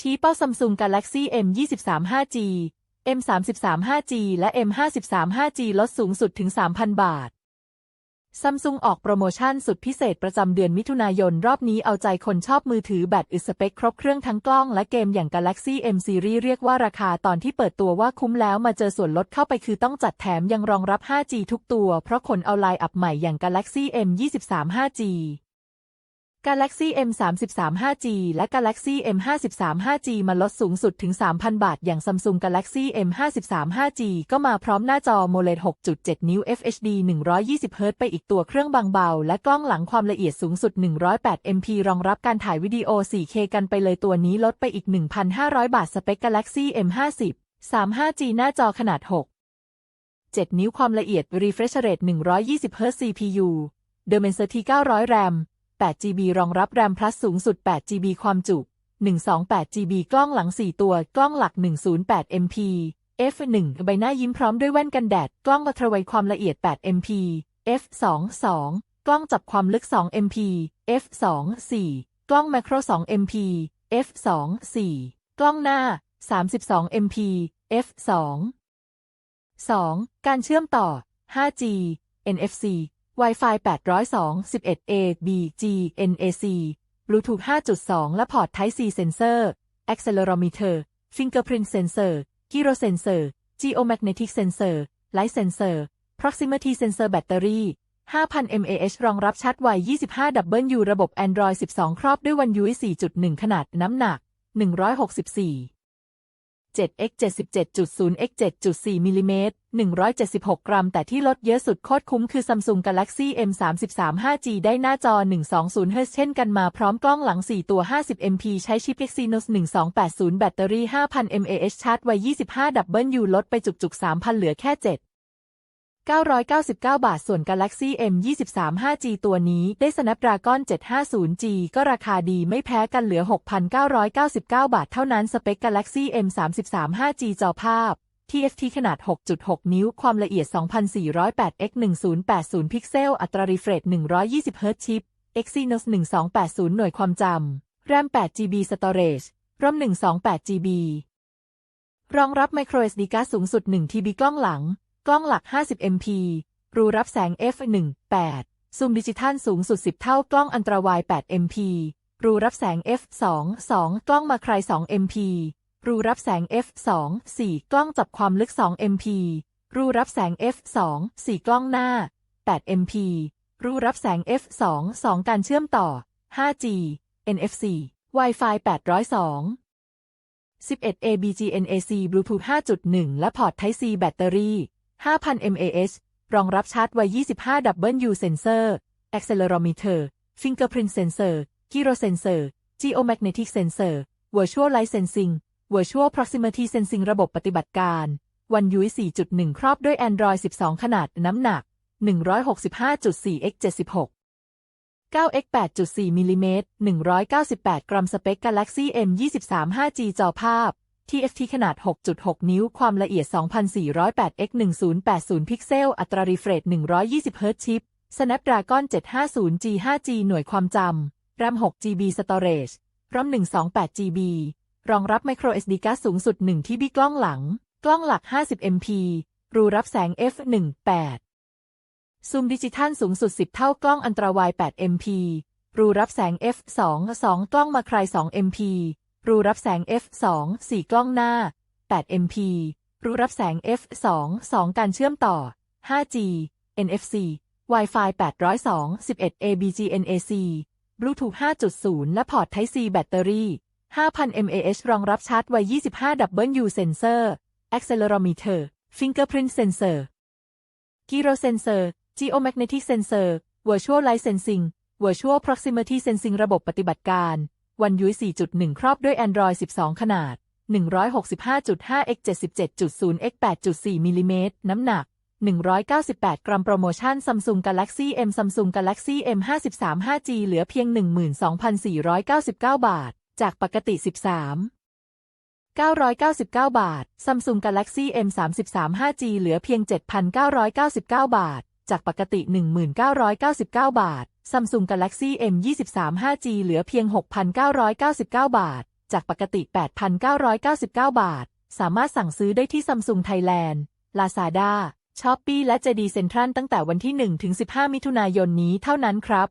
ชี้เป้า Samsung Galaxy M23 5G M33 5G และ M53 5G ลดสูงสุดถึง 3,000 บาทซัมซุงออกโปรโมชั่นสุดพิเศษประจำเดือนมิถุนายนรอบนี้เอาใจคนชอบมือถือแบตอึดสเปคครบเครื่องทั้งกล้องและเกมอย่าง Galaxy M Series เรียกว่าราคาตอนที่เปิดตัวว่าคุ้มแล้วมาเจอส่วนลดเข้าไปคือต้องจัดแถมยังรองรับ 5G ทุกตัว เพราะคนเอาไลน์อัพใหม่อย่าง Galaxy M23 5G Galaxy M33 5G และ Galaxy M53 5G มาลดสูงสุดถึง 3,000 บาท อย่าง Samsung Galaxy M53 5G ก็มาพร้อมหน้าจอ AMOLED 6.7 นิ้ว FHD 120Hz ไปอีกตัวเครื่องบางเบา และกล้องหลังความละเอียดสูงสุด 108 MP รองรับการถ่ายวิดีโอ 4K กันไปเลยตัวนี้ลดไปอีก 1,500 บาท สเปค Galaxy M50 3 5G หน้าจอขนาด 6 7 นิ้วความละเอียด Refresh Rate 120Hz CPU Dimensity 900 RAM 8GB รองรับ RAM Plus สูงสุด 8GB ความจุ 128GB กล้องหลัง 4 ตัว กล้องหลัก 108 MP f1 ใบหน้ายิ้มพร้อมด้วยแว่นกันแดด กล้องวัตรวัยความละเอียด 8 MP f2 2 กล้องจับความลึก 2 MP f2 4 กล้องแมโคร 2 MP f2 4 กล้องหน้า 32 MP f2 2 การเชื่อมต่อ 5G NFC Wi-Fi 802 11A B G NAC Bluetooth 5.2 และพอร์ต Type C Sensor Accelerometer Fingerprint Sensor Gyro Sensor Geomagnetic Sensor Light Sensor Proximity Sensor Battery 5,000 mAh รองรับชาร์จไว 25W ระบบ Android 12 ครอบด้วย One UI 4.1 ขนาดน้ำหนัก 164 7x 77.0 x 7.4มิลิเมตร176 กรัม แต่ที่ลดเยอะสุดโคตรคุ้มคือ Samsung Galaxy M33 5G ได้หน้าจอ 120 Hz เช่นกันมาพร้อมกล้องหลัง 4 ตัว 50 MP ใช้ชิป Exynos 1280 แบตเตอรี่ 5,000 mAh ชาร์จไว 25W ลดไปจุกๆ 3,000 เหลือแค่ 7 999 บาท ส่วน Galaxy M23 5G ตัวนี้ได้ Snapdragon 750G ก็ราคาดีไม่แพ้กันเหลือ 6,999 บาทเท่านั้น สเปค Galaxy M33 5G จอภาพ TFT ขนาด 6.6 นิ้ว ความละเอียด 2408 x 1080 พิกเซล อัตรา refresh 120 Hz ชิป Exynos 1280 หน่วยความจำ RAM 8GB storage ROM 128 GB รองรับ micro SD card สูงสุด 1 TB กล้องหลัง กล้องหลัก 50 MP รูรับแสง f1.8 ซูมดิจิทัลสูงสุด 10 เท่ากล้องอันตรวาย 8 MP รูรับแสง f2.2 กล้องมาไคร2 MP รูรับแสง f2.4 กล้องจับความลึก 2 MP รูรับแสง f2.4 กล้องหน้า 8 MP รูรับแสง f2.2 การเชื่อมต่อ 5G NFC Wi-Fi 802 11 ABGNAC Bluetooth 5.1 และพอร์ต Type C แบตเตอรี่ 5,000 mAh รองรับชาร์จไว 25W Sensor Accelerometer Fingerprint Sensor Gyro Sensor Geomagnetic Sensor Virtual Light Sensing Virtual Proximity Sensing ระบบปฏิบัติการ One UI 4.1 ครอบด้วย Android 12 ขนาดน้ำหนัก 165.4 x 76 9x 8.4มิลิเมตร198 กรัมสเปค Galaxy M23 5G จอภาพ TFT ขนาด 6.6 นิ้ว ความละเอียด 2408 x 1080 พิกเซล อัตรา refresh 120 Hz ชิป Snapdragon 750G 5G หน่วยความจำ RAM 6GB storage ROM 128 GB รองรับ micro SD card สูงสุด1 TB กล้องหลัง กล้องหลัก 50 MP รูรับแสง f1.8 ซูมดิจิทัลสูงสุด 10 เท่ากล้องอันตรวาย8 MP รูรับแสง f2 2 กล้องมาคราย2 MP รูรับแสง f2 4กล้องหน้า 8 MP รูรับแสง f2 2การเชื่อมต่อ 5G NFC Wi-Fi 802 11 ABGNAC Bluetooth 5.0 และพอร์ต Type C แบตเตอรี่ 5,000 mAh รองรับชาร์จไว 25W Sensor Accelerometer Fingerprint Sensor Gyro Sensor Geomagnetic Sensor Virtual Light Sensing Virtual Proximity Sensing ระบบปฏิบัติการ One UI 4.1 ครอบด้วย Android 12 ขนาด 165.5 x 77.0 x 8.4 มิลิเมตร น้ำหนัก 198 กรัมโปรโมชั่น Samsung Galaxy M Samsung Galaxy M 53 5G เหลือเพียง 12,499 บาท จากปกติ 13 999 บาท Samsung Galaxy M 33 5G เหลือเพียง 7,999 บาท จากปกติ 1999 บาท Samsung Galaxy M 23 5G เหลือเพียง 6,999 บาท จากปกติ 8,999 บาท สามารถสั่งซื้อได้ที่ซัมซุงไทยแลนด์ Lazada, Shopee และ JD Central ตั้งแต่วันที่ 1 ถึง 15 มิถุนายนนี้เท่านั้นครับ